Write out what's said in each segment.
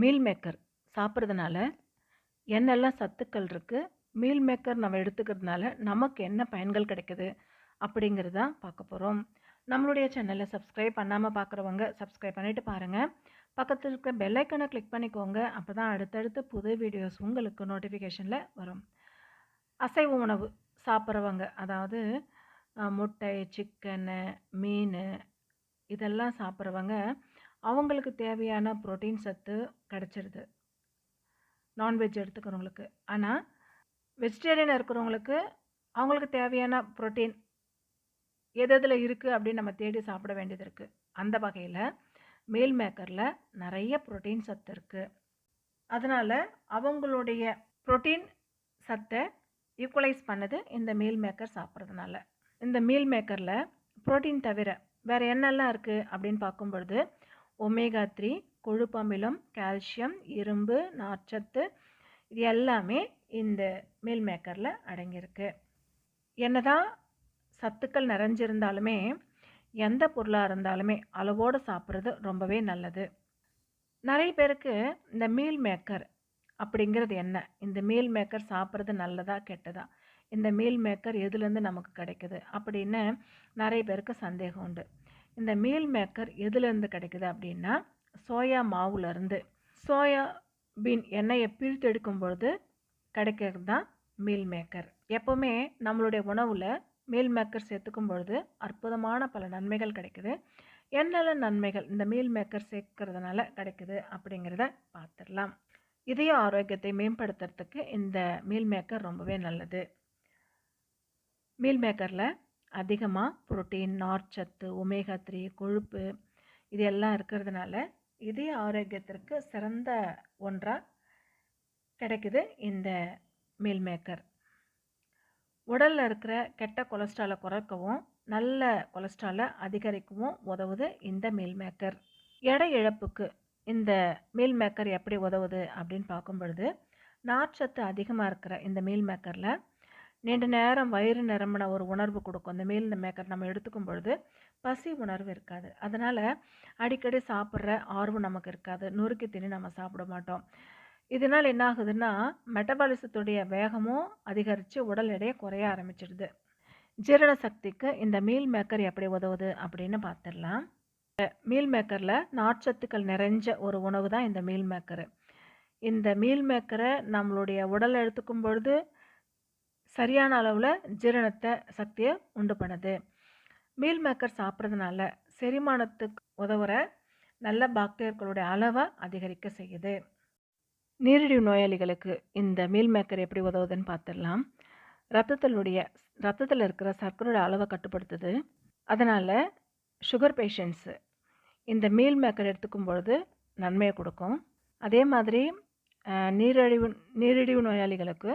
Meal maker சாப்பிட்றதுனால என்னெல்லாம் சத்துக்கள் இருக்குது மீல் மேக்கர் நம்ம எடுத்துக்கிறதுனால நமக்கு என்ன பயன்கள் கிடைக்குது? அப்படிங்கிறத பார்க்க போகிறோம் நம்மளுடைய சேனலை சப்ஸ்கிரைப் பண்ணாமல் பார்க்குறவங்க சப்ஸ்கிரைப் பண்ணிவிட்டு பாருங்கள் பக்கத்தில் இருக்க பெல்லைக்கனை கிளிக் பண்ணிக்கோங்க. அப்போ தான் அடுத்தடுத்து புது வீடியோஸ் உங்களுக்கு நோட்டிஃபிகேஷனில் வரும். அசைவ உணவு சாப்பிட்றவங்க அதாவது முட்டை சிக்கனு மீன் இதெல்லாம் சாப்பிட்றவங்க அவங்களுக்கு தேவையான புரோட்டீன் சத்து கிடச்சிருது. நான்வெஜ் எடுத்துக்கிறவங்களுக்கு. ஆனால் வெஜிடேரியன் இருக்கிறவங்களுக்கு அவங்களுக்கு தேவையான புரோட்டீன் எது எதில் இருக்குது அப்படின்னு நம்ம தேடி சாப்பிட வேண்டியது இருக்குது அந்த வகையில் மீல் மேக்கரில் நிறைய புரோட்டீன் சத்து இருக்குது அதனால் அவங்களுடைய புரோட்டீன் சத்தை ஈக்குவலைஸ் பண்ணுது இந்த மீல் மேக்கர் சாப்பிட்றதுனால. இந்த மீல் மேக்கரில் புரோட்டீன் தவிர வேறு என்னெல்லாம் இருக்குது அப்படின்னு பார்க்கும்பொழுது ஒமேகா த்ரீ கொழுப்பமிலம் கால்சியம் இரும்பு நார்ச்சத்து இது எல்லாமே இந்த மீல் மேக்கரில் அடங்கியிருக்கு. என்னதான் சத்துக்கள் நிறைஞ்சிருந்தாலுமே எந்த பொருளாக இருந்தாலுமே அளவோடு சாப்பிட்றது ரொம்பவே நல்லது. நிறைய பேருக்கு இந்த மீல் மேக்கர் அப்படிங்கிறது என்ன? இந்த மீல் மேக்கர் சாப்பிட்றது நல்லதா கெட்டதா? இந்த மீல் மேக்கர் எதுலேருந்து நமக்கு கிடைக்குது? அப்படின்னு நிறைய பேருக்கு சந்தேகம் உண்டு. இந்த மீல் மேக்கர் எதுலேருந்து கிடைக்குது அப்படின்னா சோயா மாவுலேருந்து. சோயா பீன் எண்ணெயை பிரித்து எடுக்கும் பொழுது கிடைக்கிறது தான் மீல் மேக்கர் எப்போவுமே நம்மளுடைய உணவில் மீல் மேக்கர் சேர்த்துக்கும் பொழுது அற்புதமான பல நன்மைகள் கிடைக்குது. என்னென்ன நன்மைகள் இந்த மீல் மேக்கர் சேர்க்கறதுனால கிடைக்குது அப்படிங்கிறத பார்த்துடலாம். இதய ஆரோக்கியத்தை மேம்படுத்துறதுக்கு இந்த மீல் மேக்கர் ரொம்பவே நல்லது. மீல் மேக்கரில் அதிகமாக புரோட்டீன் நார்ச்சத்து ஒமேகா த்ரீ கொழுப்பு இது எல்லாம் இருக்கிறதுனால இதய ஆரோக்கியத்திற்கு சிறந்த ஒன்றாக கிடைக்குது இந்த மீல் மேக்கர். உடலில் இருக்கிற கெட்ட கொலஸ்ட்ராலை குறைக்கவும் நல்ல கொலஸ்ட்ராலை அதிகரிக்கவும் உதவுது இந்த மீல் மேக்கர். எடை இழப்புக்கு இந்த மீல் மேக்கர் எப்படி உதவுது அப்படின்னு பார்க்கும் பொழுது நார்ச்சத்து அதிகமாக இருக்கிற இந்த மீல் மேக்கரில் நீண்ட நேரம் வயிறு நிரம்பின ஒரு உணர்வு கொடுக்கும். இந்த மீல் இந்த மேக்கர் நம்ம எடுத்துக்கும் பொழுது பசி உணர்வு இருக்காது. அதனால் அடிக்கடி சாப்பிட்ற ஆர்வம் நமக்கு இருக்காது. நொறுக்கி திணி நம்ம சாப்பிட மாட்டோம். இதனால் என்ன ஆகுதுன்னா மெட்டபாலிசத்துடைய வேகமும் அதிகரித்து உடல் எடையை குறைய ஆரம்பிச்சிடுது. ஜீரண சக்திக்கு இந்த மீல் மேக்கர் எப்படி உதவுது அப்படின்னு பார்த்துடலாம். மீல் மேக்கரில் நார்ச்சத்துக்கள் நிறைஞ்ச ஒரு உணவு தான் இந்த மீல் மேக்கரு இந்த மீல் மேக்கரை நம்மளுடைய உடல் எடுத்துக்கும் பொழுது சரியான அளவில் ஜீரணத்தை சக்தியை உண்டு பண்ணுது. மீல் மேக்கர் சாப்பிட்றதுனால செரிமானத்துக்கு உதவுற நல்ல பாக்டீரியர்களுடைய அளவை அதிகரிக்க செய்யுது. நீரிழிவு நோயாளிகளுக்கு இந்த மீல் மேக்கர் எப்படி உதவுதுன்னு பார்த்துடலாம் ரத்தத்தினுடைய ரத்தத்தில் இருக்கிற சர்க்கரையோட அளவை கட்டுப்படுத்துது. அதனால் சுகர் பேஷண்ட்ஸு இந்த மீல் மேக்கர் எடுத்துக்கும் பொழுது நன்மையை கொடுக்கும். அதே மாதிரி நீரிழிவு நீரிழிவு நோயாளிகளுக்கு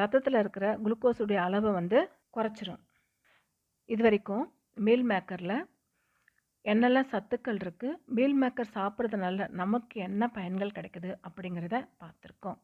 ரத்தத்தில் இருக்கிற குளுக்கோஸுடைய அளவை வந்து குறைச்சிரும். இது வரைக்கும் மீல் மேக்கரில் என்னெல்லாம் சத்துக்கள் இருக்குது மீல் மேக்கர் சாப்பிட்றதுனால நமக்கு என்ன பயன்கள் கிடைக்குது அப்படிங்கிறத பார்த்துருக்கோம்.